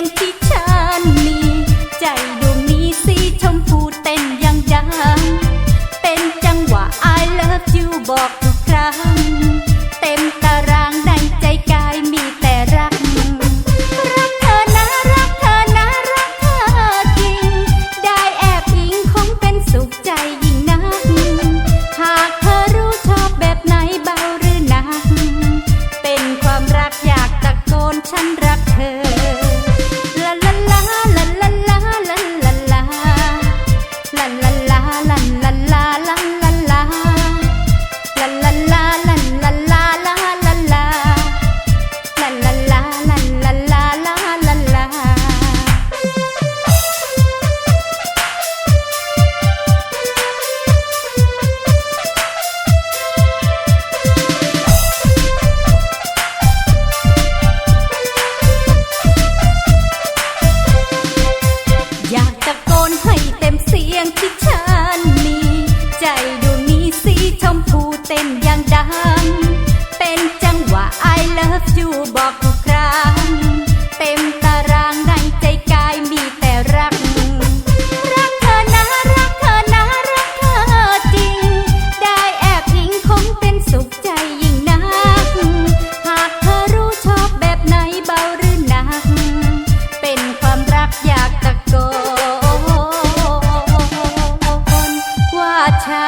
en. ัง เป็นจังหวะ I love you บอกทุกครั้ง เต็มตารางในใจกายมีแต่รัก รักเธอนะ รักเธอนะ รักเธอจริง ได้แอบพิงคงเป็นสุขใจยิ่งนัก หากเธอรู้ชอบแบบไหนเบาหรือหนัก เป็นความรักอยากตะโกนว่าชา